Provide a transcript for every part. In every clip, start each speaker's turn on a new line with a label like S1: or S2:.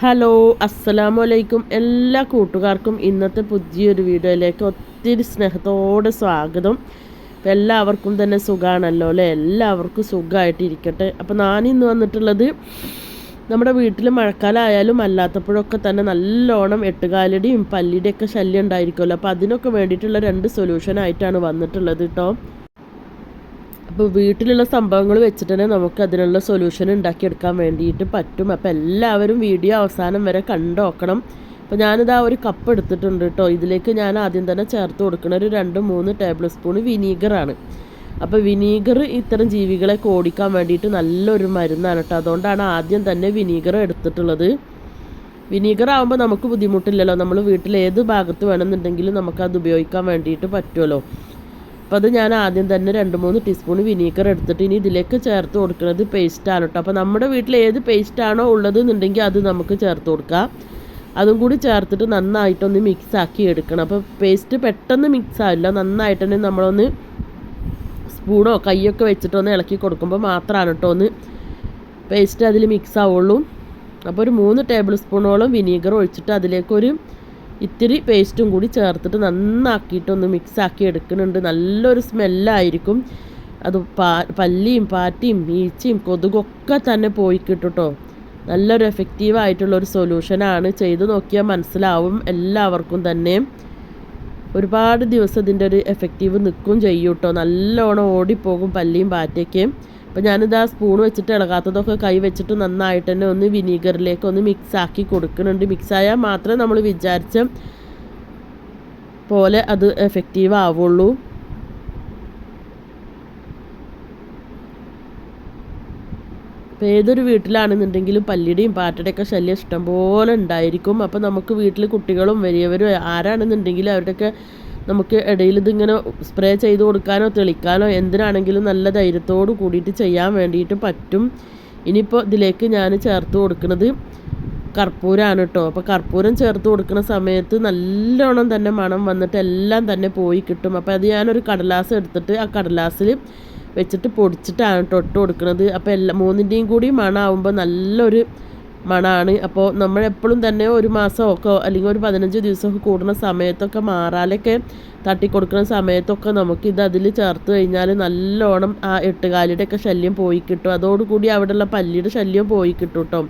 S1: Hello അസ്സലാമു അലൈക്കും എല്ലാ കൂട്ടുകാർക്കും ഇന്നത്തെ പുതിയൊരു വീഡിയോയിലേക്ക് ഒത്തിരി സ്നേഹത്തോടെ സ്വാഗതം. എല്ലാവർക്കും തന്നെ സുഖമാണല്ലോ അല്ലേ? എല്ലാവർക്കും സുഖമായിട്ടിരിക്കട്ടെ അപ്പോൾ ഞാനിന്ന് വന്നിട്ടുള്ളത് നമ്മുടെ വീട്ടിൽ മഴക്കാലമായാലും അല്ലാത്തപ്പോഴൊക്കെ തന്നെ നല്ലോണം എട്ടുകാലടിയും പല്ലിയുടെയൊക്കെ ശല്യം ഉണ്ടായിരിക്കുമല്ലോ. അപ്പോൾ അതിനൊക്കെ വേണ്ടിയിട്ടുള്ള രണ്ട് സൊല്യൂഷനായിട്ടാണ് വന്നിട്ടുള്ളത് കേട്ടോ അപ്പോൾ വീട്ടിലുള്ള സംഭവങ്ങൾ വെച്ചിട്ട് തന്നെ നമുക്ക് അതിനുള്ള സൊല്യൂഷൻ ഉണ്ടാക്കിയെടുക്കാൻ വേണ്ടിയിട്ട് പറ്റും. അപ്പോൾ എല്ലാവരും വീഡിയോ അവസാനം വരെ കണ്ടോക്കണം. അപ്പോൾ ഞാനിതാ ഒരു കപ്പ് എടുത്തിട്ടുണ്ട് കേട്ടോ ഇതിലേക്ക് ഞാൻ ആദ്യം തന്നെ ചേർത്ത് കൊടുക്കുന്ന ഒരു രണ്ട് മൂന്ന് ടേബിൾ സ്പൂൺ വിനീഗറാണ് അപ്പോൾ വിനീഗർ ഇത്തരം ജീവികളെ ഓടിക്കാൻ വേണ്ടിയിട്ട് നല്ലൊരു മരുന്നാണ് കേട്ടോ അതുകൊണ്ടാണ് ആദ്യം തന്നെ വിനീഗർ എടുത്തിട്ടുള്ളത്. വിനീഗർ ആകുമ്പോൾ നമുക്ക് ബുദ്ധിമുട്ടില്ലല്ലോ. നമ്മൾ വീട്ടിൽ ഏത് ഭാഗത്ത് വേണമെന്നുണ്ടെങ്കിലും നമുക്കത് ഉപയോഗിക്കാൻ വേണ്ടിയിട്ട് പറ്റുമല്ലോ അപ്പോൾ അത് ഞാൻ ആദ്യം തന്നെ രണ്ട് മൂന്ന് ടീസ്പൂൺ വിനീഗർ എടുത്തിട്ട് ഇനി ഇതിലേക്ക് ചേർത്ത് കൊടുക്കുന്നത് പേസ്റ്റാണ് കേട്ടോ അപ്പോൾ നമ്മുടെ വീട്ടിൽ ഏത് പേസ്റ്റാണോ ഉള്ളത് എന്നുണ്ടെങ്കിൽ അത് നമുക്ക് ചേർത്ത് കൊടുക്കാം. അതും കൂടി ചേർത്തിട്ട് നന്നായിട്ടൊന്ന് മിക്സ് ആക്കി എടുക്കണം. അപ്പോൾ പേസ്റ്റ് പെട്ടെന്ന് മിക്സ് ആവില്ല. നന്നായിട്ട് തന്നെ നമ്മളൊന്ന് സ്പൂണോ കൈയൊക്കെ വെച്ചിട്ടൊന്ന് ഇളക്കി കൊടുക്കുമ്പോൾ മാത്രമാണ് കേട്ടോ ഒന്ന് പേസ്റ്റ് അതിൽ മിക്സ് ആവുള്ളൂ. അപ്പോൾ ഒരു മൂന്ന് ടേബിൾ സ്പൂണോളം വിനീഗർ ഒഴിച്ചിട്ട് അതിലേക്കൊരു ഇത്തിരി പേസ്റ്റും കൂടി ചേർത്തിട്ട് നന്നാക്കിയിട്ടൊന്ന് മിക്സാക്കി എടുക്കുന്നുണ്ട്. നല്ലൊരു സ്മെല്ലായിരിക്കും അത് പാ പല്ലിയും പാറ്റിയും ഈച്ചയും കൊതുകൊക്കെ തന്നെ പോയി കിട്ടുട്ടോ. നല്ലൊരു എഫക്റ്റീവായിട്ടുള്ള ഒരു സൊല്യൂഷനാണ് ചെയ്തു നോക്കിയാൽ മനസ്സിലാവും എല്ലാവർക്കും തന്നെ. ഒരുപാട് ദിവസം ഇതിന്റെ ഒരു എഫക്റ്റീവ് നിൽക്കും ചെയ്യൂട്ടോ നല്ലോണം ഓടിപ്പോകും പല്ലിയും പാറ്റയ്ക്കും. അപ്പോൾ ഞാനിതാ സ്പൂൺ വെച്ചിട്ട് ഇളകാത്തതൊക്കെ കൈ വെച്ചിട്ട് നന്നായിട്ട് തന്നെ ഒന്ന് വിനീഗറിലേക്ക് ഒന്ന് മിക്സ് ആക്കി കൊടുക്കുന്നുണ്ട്. മിക്സ് ആയാൽ മാത്രമേ നമ്മൾ വിചാരിച്ച പോലെ അത് എഫക്റ്റീവ് ആവുള്ളൂ. ഇപ്പോൾ ഏതൊരു വീട്ടിലാണെന്നുണ്ടെങ്കിലും പല്ലിയുടെയും പാറ്റയുടെയൊക്കെ ശല്യം ഇഷ്ടംപോലെ ഉണ്ടായിരിക്കും. അപ്പോൾ നമുക്ക് വീട്ടിൽ കുട്ടികളും വലിയവരും ആരാണെന്നുണ്ടെങ്കിലും അവരുടെയൊക്കെ നമുക്ക് ഇടയിൽ ഇതിങ്ങനെ സ്പ്രേ ചെയ്ത് കൊടുക്കാനോ തെളിക്കാനോ എന്തിനാണെങ്കിലും നല്ല ധൈര്യത്തോട് കൂടിയിട്ട് ചെയ്യാൻ വേണ്ടിയിട്ട് പറ്റും. ഇനിയിപ്പോൾ ഇതിലേക്ക് ഞാൻ ചേർത്ത് കൊടുക്കുന്നത് കർപ്പൂരമാണ് കേട്ടോ അപ്പോൾ കർപ്പൂരം ചേർത്ത് കൊടുക്കുന്ന സമയത്ത് നല്ലോണം തന്നെ മണം വന്നിട്ട് എല്ലാം തന്നെ പോയി കിട്ടും. അപ്പോൾ അത് ഞാനൊരു കടലാസ് എടുത്തിട്ട് ആ കടലാസിൽ വെച്ചിട്ട് പൊടിച്ചിട്ടാണ് കേട്ടോ ഇട്ട് കൊടുക്കുന്നത്. അപ്പോൾ എല്ലാ മൂന്നിന്റെയും കൂടി മണമാകുമ്പോൾ നല്ലൊരു മണമാണ് അപ്പോൾ നമ്മൾ എപ്പോഴും തന്നെ ഒരു മാസമൊക്കെ അല്ലെങ്കിൽ ഒരു പതിനഞ്ച് ദിവസമൊക്കെ കൂടുന്ന സമയത്തൊക്കെ മാറാലൊക്കെ തട്ടിക്കൊടുക്കുന്ന സമയത്തൊക്കെ നമുക്ക് ഇത് അതിൽ ചേർത്ത് കഴിഞ്ഞാൽ നല്ലോണം ആ എട്ടുകാലിയുടെ ഒക്കെ ശല്യം പോയി കിട്ടും. അതോടുകൂടി അവിടെയുള്ള പല്ലിയുടെ ശല്യം പോയി കിട്ടും കേട്ടോ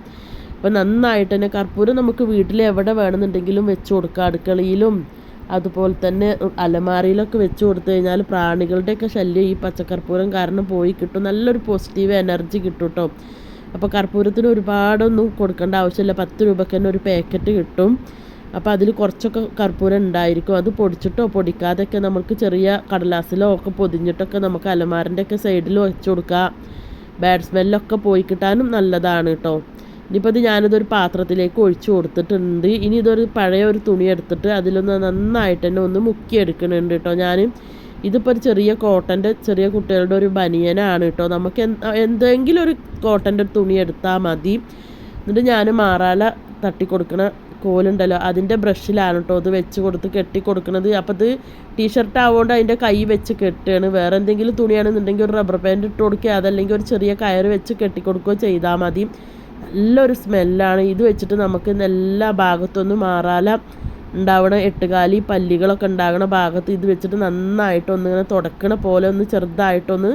S1: അപ്പോൾ നന്നായിട്ട് തന്നെ കർപ്പൂരം നമുക്ക് വീട്ടിൽ എവിടെ വേണമെന്നുണ്ടെങ്കിലും വെച്ച് കൊടുക്കുക അടുക്കളയിലും അതുപോലെ തന്നെ അലമാരയിലൊക്കെ വെച്ച് കൊടുത്തു കഴിഞ്ഞാൽ പ്രാണികളുടെയൊക്കെ ശല്യം ഈ പച്ചക്കർപ്പൂരം കാരണം പോയി കിട്ടും. നല്ലൊരു പോസിറ്റീവ് എനർജി കിട്ടും കേട്ടോ അപ്പോൾ കർപ്പൂരത്തിന് ഒരുപാടൊന്നും കൊടുക്കേണ്ട ആവശ്യമില്ല. പത്ത് രൂപയ്ക്ക് തന്നെ ഒരു പാക്കറ്റ് കിട്ടും. അപ്പോൾ അതിൽ കുറച്ചൊക്കെ കർപ്പൂരം ഉണ്ടായിരിക്കും. അത് പൊടിച്ചിട്ടോ പൊടിക്കാതെയൊക്കെ നമുക്ക് ചെറിയ കടലാസിലോ ഒക്കെ പൊതിഞ്ഞിട്ടൊക്കെ നമുക്ക് അലമാറിന്റെ ഒക്കെ സൈഡിൽ വെച്ച് കൊടുക്കാം. ബാഡ് സ്മെല്ലൊക്കെ പോയി കിട്ടാനും നല്ലതാണ് കേട്ടോ ഇനിയിപ്പോൾ ഇത് ഞാനിതൊരു പാത്രത്തിലേക്ക് ഒഴിച്ചു കൊടുത്തിട്ടുണ്ട്. ഇനി ഇതൊരു പഴയ ഒരു തുണി എടുത്തിട്ട് അതിലൊന്ന് നന്നായിട്ട് തന്നെ ഒന്ന് മുക്കിയെടുക്കുന്നുണ്ട് കേട്ടോ ഞാൻ ഇതിപ്പോൾ ഒരു ചെറിയ കോട്ടന്റെ ചെറിയ കുട്ടികളുടെ ഒരു ബനിയനാണ് കേട്ടോ. നമുക്ക് എന്തെങ്കിലും ഒരു കോട്ടന്റെ തുണി എടുത്താൽ മതി. എന്നിട്ട് ഞാൻ മാറാല തട്ടി കൊടുക്കണ കോലുണ്ടല്ലോ. അതിന്റെ ബ്രഷിലാണ് കേട്ടോ അത് വെച്ച് കൊടുത്ത് കെട്ടി കൊടുക്കുന്നത് അപ്പോൾ ഇത് ടീഷർട്ട് ആവുകൊണ്ട് അതിന്റെ കൈ വെച്ച് കെട്ടുകയാണ് വേറെ എന്തെങ്കിലും തുണിയാണെന്നുണ്ടെങ്കിൽ ഒരു റബ്ബർ പാന്റ് ഇട്ട് കൊടുക്കുക. അതല്ലെങ്കിൽ ഒരു ചെറിയ കയർ വെച്ച് കെട്ടി കൊടുക്കുകയോ ചെയ്താൽ മതി. നല്ലൊരു സ്മെല്ലാണ് ഇത് വെച്ചിട്ട് നമുക്ക് എല്ലാ ഭാഗത്തൊന്നും മാറാല. ഉണ്ടാവണ എട്ടുകാലി പല്ലികളൊക്കെ ഉണ്ടാകുന്ന ഭാഗത്ത് ഇത് വെച്ചിട്ട് നന്നായിട്ട് ഒന്നിങ്ങനെ തുടക്കണ പോലെ ഒന്ന് ചെറുതായിട്ടൊന്ന്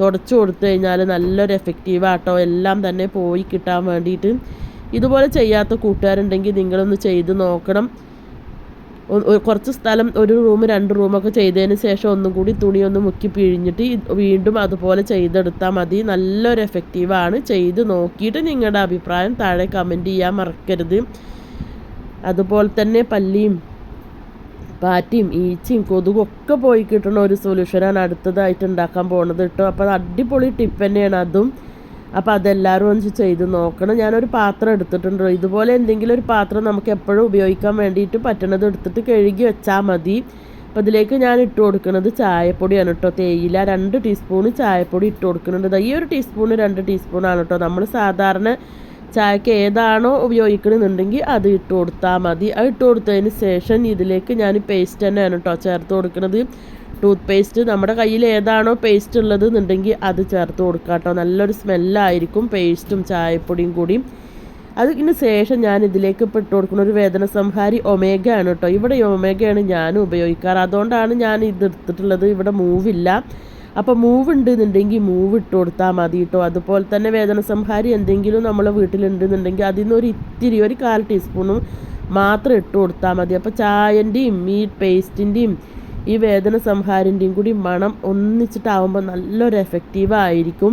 S1: തുടച്ചു കൊടുത്തു കഴിഞ്ഞാൽ നല്ലൊരു എഫക്റ്റീവാട്ടോ എല്ലാം തന്നെ പോയി കിട്ടാൻ വേണ്ടിയിട്ട്. ഇതുപോലെ ചെയ്യാത്ത കൂട്ടുകാരുണ്ടെങ്കിൽ നിങ്ങളൊന്ന് ചെയ്ത് നോക്കണം. കുറച്ച് സ്ഥലം ഒരു റൂം രണ്ട് റൂമൊക്കെ ചെയ്തതിന് ശേഷം ഒന്നും കൂടി തുണി ഒന്ന് മുക്കി പിഴിഞ്ഞിട്ട് വീണ്ടും അതുപോലെ ചെയ്തെടുത്താൽ മതി. നല്ലൊരു എഫക്റ്റീവാണ് ചെയ്ത് നോക്കിയിട്ട് നിങ്ങളുടെ അഭിപ്രായം താഴെ കമന്റ് ചെയ്യാൻ മറക്കരുത്. അതുപോലെ തന്നെ പല്ലിയും പാറ്റിയും ഈച്ചയും ഒക്കെ പോയി കിട്ടുന്ന ഒരു സൊല്യൂഷനാണ് അടുത്തതായിട്ട് ഉണ്ടാക്കാൻ പോകുന്നത് കേട്ടോ. അപ്പോൾ അത് അടിപൊളി ടിപ്പ് തന്നെയാണ് അതും. അപ്പോൾ അതെല്ലാവരും ഒന്ന് ചെയ്ത് നോക്കണം. ഞാനൊരു പാത്രം എടുത്തിട്ടുണ്ട്. ഇതുപോലെ എന്തെങ്കിലും ഒരു പാത്രം നമുക്ക് എപ്പോഴും ഉപയോഗിക്കാൻ വേണ്ടിയിട്ട് പറ്റണത് എടുത്തിട്ട് കഴുകി വെച്ചാൽ മതി. അപ്പോൾ ഇതിലേക്ക് ഞാൻ ഇട്ട് കൊടുക്കുന്നത് ചായപ്പൊടിയാണ് കേട്ടോ. തേയില രണ്ട് ടീസ്പൂണ് ചായപ്പൊടി ഇട്ട് കൊടുക്കുന്നുണ്ട് ഈ ഒരു ടീസ്പൂണ് രണ്ട് ടീസ്പൂണാണ് കേട്ടോ. നമ്മൾ സാധാരണ ചായക്ക് ഏതാണോ ഉപയോഗിക്കണമെന്നുണ്ടെങ്കിൽ അത് ഇട്ട് കൊടുത്താൽ മതി. അത് ഇട്ട് കൊടുത്തതിന് ശേഷം ഇതിലേക്ക് ഞാൻ പേസ്റ്റ് തന്നെയാണ് കേട്ടോ ചേർത്ത് കൊടുക്കുന്നത് ടൂത്ത് പേസ്റ്റ് നമ്മുടെ കയ്യിൽ ഏതാണോ പേസ്റ്റ് ഉള്ളത് എന്നുണ്ടെങ്കിൽ അത് ചേർത്ത് കൊടുക്കുക കേട്ടോ നല്ലൊരു സ്മെല്ലായിരിക്കും പേസ്റ്റും ചായപ്പൊടിയും കൂടി. അതിന് ശേഷം ഞാൻ ഇതിലേക്ക് ഇട്ട് കൊടുക്കുന്ന ഒരു വേദന സംഹാരി ഒമേഗ ആണ് കേട്ടോ ഇവിടെ ഒമേഗയാണ് ഞാൻ ഉപയോഗിക്കാറ്. അതുകൊണ്ടാണ് ഞാൻ ഇത് എടുത്തിട്ടുള്ളത്. ഇവിടെ മൂവില്ല അപ്പോൾ മൂവ് ഉണ്ട് എന്നുണ്ടെങ്കിൽ മൂവ് ഇട്ട് കൊടുത്താൽ മതി കേട്ടോ അതുപോലെ തന്നെ വേദന സംഹാരി എന്തെങ്കിലും നമ്മളെ വീട്ടിലുണ്ടെന്നുണ്ടെങ്കിൽ അതിൽ നിന്ന് ഒരു ഇത്തിരി ഒരു കാൽ ടീസ്പൂണും മാത്രം ഇട്ട് കൊടുത്താൽ മതി. അപ്പോൾ ചായന്റെയും മീറ്റ് പേസ്റ്റിന്റെയും ഈ വേദന സംഹാരിന്റെയും കൂടി മണം ഒന്നിച്ചിട്ടാവുമ്പോൾ നല്ലൊരു എഫക്റ്റീവ് ആയിരിക്കും.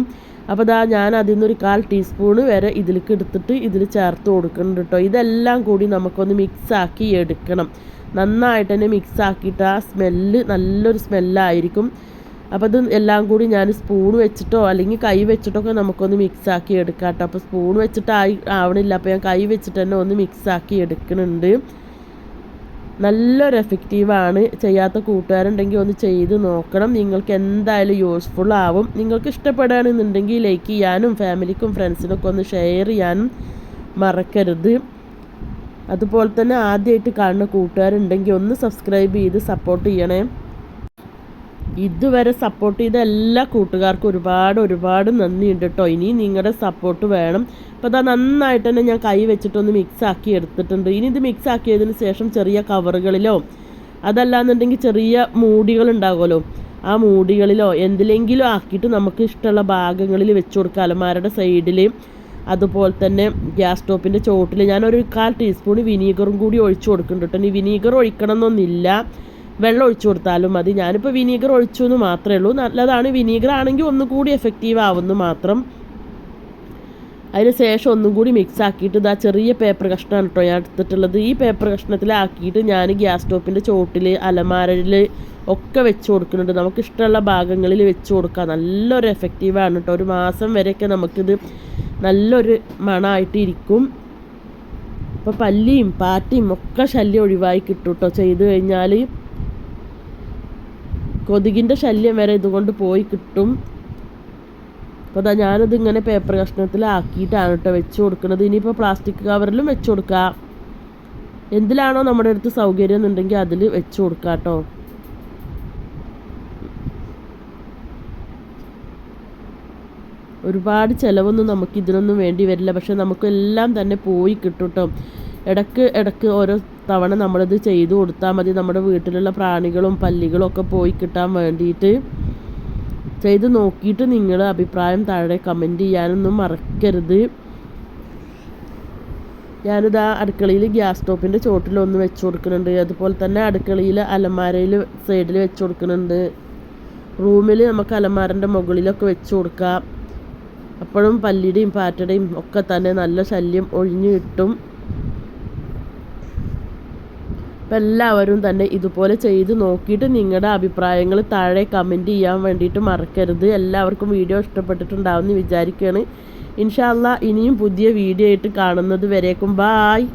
S1: അപ്പോൾ ദാ ഞാൻ അതിൽ നിന്നൊരു കാൽ ടീസ്പൂണ് വരെ ഇതിലേക്ക് എടുത്തിട്ട് ഇതിൽ ചേർത്ത് കൊടുക്കുന്നുണ്ട് കേട്ടോ ഇതെല്ലാം കൂടി നമുക്കൊന്ന് മിക്സാക്കി എടുക്കണം. നന്നായിട്ട് തന്നെ മിക്സ് ആക്കിയിട്ട് ആ സ്മെല്ല് നല്ലൊരു സ്മെല്ലായിരിക്കും അപ്പോൾ ഇത് എല്ലാം കൂടി ഞാൻ സ്പൂൺ വെച്ചിട്ടോ അല്ലെങ്കിൽ കൈ വെച്ചിട്ടോ വെച്ചിട്ടൊക്കെ നമുക്കൊന്ന് മിക്സാക്കി എടുക്കാം കേട്ടോ അപ്പോൾ സ്പൂൺ വെച്ചിട്ട് ആയി ആവണില്ല. അപ്പോൾ ഞാൻ കൈ വെച്ചിട്ട് തന്നെ ഒന്ന് മിക്സാക്കി എടുക്കുന്നുണ്ട്. നല്ലൊരു എഫക്റ്റീവാണ് ചെയ്യാത്ത കൂട്ടുകാരുണ്ടെങ്കിൽ ഒന്ന് ചെയ്ത് നോക്കണം. നിങ്ങൾക്ക് എന്തായാലും യൂസ്ഫുൾ ആവും. നിങ്ങൾക്ക് ഇഷ്ടപ്പെടുകയാണെന്നുണ്ടെങ്കിൽ ലൈക്ക് ചെയ്യാനും ഫാമിലിക്കും ഫ്രണ്ട്സിനൊക്കെ ഒന്ന് ഷെയർ ചെയ്യാനും മറക്കരുത്. അതുപോലെ തന്നെ ആദ്യമായിട്ട് കാണുന്ന കൂട്ടുകാരുണ്ടെങ്കിൽ ഒന്ന് സബ്സ്ക്രൈബ് ചെയ്ത് സപ്പോർട്ട് ചെയ്യണേ. ഇതുവരെ സപ്പോർട്ട് ചെയ്ത എല്ലാ കൂട്ടുകാർക്കും ഒരുപാട് ഒരുപാട് നന്ദിയുണ്ട് കേട്ടോ ഇനി നിങ്ങളുടെ സപ്പോർട്ട് വേണം. അപ്പോൾ അതാ നന്നായിട്ട് തന്നെ ഞാൻ കൈ വെച്ചിട്ടൊന്ന് മിക്സ് ആക്കി എടുത്തിട്ടുണ്ട്. ഇനി ഇത് മിക്സ് ആക്കിയതിന് ശേഷം ചെറിയ കവറുകളിലോ അതല്ലാന്നുണ്ടെങ്കിൽ ചെറിയ മൂടികളുണ്ടാകുമല്ലോ ആ മൂടികളിലോ എന്തിലെങ്കിലും ആക്കിയിട്ട് നമുക്ക് ഇഷ്ടമുള്ള ഭാഗങ്ങളിൽ വെച്ച് കൊടുക്കുക അലമാരുടെ സൈഡിൽ അതുപോലെ തന്നെ ഗ്യാസ് സ്റ്റോപ്പിന്റെ ചോട്ടിൽ ഞാനൊരു കാൽ ടീസ്പൂൺ വിനീഗറും കൂടി ഒഴിച്ചു കൊടുക്കുന്നുണ്ട് കേട്ടോ ഇനി വിനീഗർ ഒഴിക്കണം എന്നൊന്നുമില്ല വെള്ളം ഒഴിച്ചു കൊടുത്താലും മതി. ഞാനിപ്പോൾ വിനീഗർ ഒഴിച്ചു എന്ന് മാത്രമേ ഉള്ളൂ. നല്ലതാണ്. വിനീഗർ ആണെങ്കിൽ ഒന്നുകൂടി എഫക്റ്റീവ് ആവുന്നു മാത്രം. അതിന് ശേഷം ഒന്നും കൂടി മിക്സ് ആക്കിയിട്ട് ഇതാ ചെറിയ പേപ്പർ കഷ്ണമാണ് കേട്ടോ ഞാൻ എടുത്തിട്ടുള്ളത്. ഈ പേപ്പർ കഷ്ണത്തിലാക്കിയിട്ട് ഞാൻ ഗ്യാസ് സ്റ്റോപ്പിന്റെ ചോട്ടിൽ അലമാരയിൽ ഒക്കെ വെച്ച് കൊടുക്കുന്നുണ്ട്. നമുക്ക് ഇഷ്ടമുള്ള ഭാഗങ്ങളിൽ വെച്ച് കൊടുക്കുക നല്ലൊരു എഫക്റ്റീവാണ് കേട്ടോ. ഒരു മാസം വരെയൊക്കെ നമുക്കിത് നല്ലൊരു മണമായിട്ട് ഇരിക്കും. അപ്പോൾ പല്ലിയും പാറ്റിയും ഒക്കെ ശല്യം ഒഴിവായി കിട്ടും കേട്ടോ. ചെയ്ത് കഴിഞ്ഞാൽ കൊതുകിന്റെ ശല്യം വരെ ഇതുകൊണ്ട് പോയി കിട്ടും. അപ്പോൾ അതാ ഞാനത് ഇങ്ങനെ പേപ്പർ കഷ്ണത്തിലാക്കിയിട്ടാണ് കേട്ടോ വെച്ച് കൊടുക്കുന്നത് ഇനിയിപ്പോൾ പ്ലാസ്റ്റിക് കവറിലും വെച്ച് കൊടുക്കുക എന്തിലാണോ നമ്മുടെ അടുത്ത് സൗകര്യം എന്നുണ്ടെങ്കിൽ അതിൽ വെച്ച് കൊടുക്കുക കേട്ടോ ഒരുപാട് ചിലവൊന്നും നമുക്ക് ഇതിനൊന്നും വേണ്ടി വരില്ല. പക്ഷെ നമുക്കെല്ലാം തന്നെ പോയി കിട്ടും കേട്ടോ ഇടയ്ക്ക് ഇടയ്ക്ക് ഓരോ തവണ നമ്മളിത് ചെയ്തു കൊടുത്താൽ മതി. നമ്മുടെ വീട്ടിലുള്ള പ്രാണികളും പല്ലികളും ഒക്കെ പോയി കിട്ടാൻ വേണ്ടിയിട്ട് ചെയ്ത് നോക്കിയിട്ട് നിങ്ങൾ അഭിപ്രായം താഴെ കമന്റ് ചെയ്യാനൊന്നും മറക്കരുത്. ഞാനിതാ അടുക്കളയിൽ ഗ്യാസ് സ്റ്റോപ്പിന്റെ ചോട്ടിലൊന്ന് വെച്ച് കൊടുക്കുന്നുണ്ട്. അതുപോലെ തന്നെ അടുക്കളയിൽ അലമാരയിൽ സൈഡിൽ വെച്ച് കൊടുക്കുന്നുണ്ട്. റൂമിൽ നമുക്ക് അലമാരന്റെ മുകളിലൊക്കെ വെച്ച് കൊടുക്കാം. അപ്പോഴും പല്ലിയുടെയും പാറ്റയുടെയും ഒക്കെ തന്നെ നല്ല ശല്യം ഒഴിഞ്ഞു കിട്ടും. അപ്പം എല്ലാവരും തന്നെ ഇതുപോലെ ചെയ്ത് നോക്കിയിട്ട് നിങ്ങളുടെ അഭിപ്രായങ്ങൾ താഴെ കമന്റ് ചെയ്യാൻ വേണ്ടിയിട്ട് മറക്കരുത്. എല്ലാവർക്കും വീഡിയോ ഇഷ്ടപ്പെട്ടിട്ടുണ്ടാവുമെന്ന് വിചാരിക്കുകയാണ്. ഇൻഷാല്ല ഇനിയും പുതിയ വീഡിയോ ആയിട്ട് കാണുന്നത് വരേക്കും. ബായ്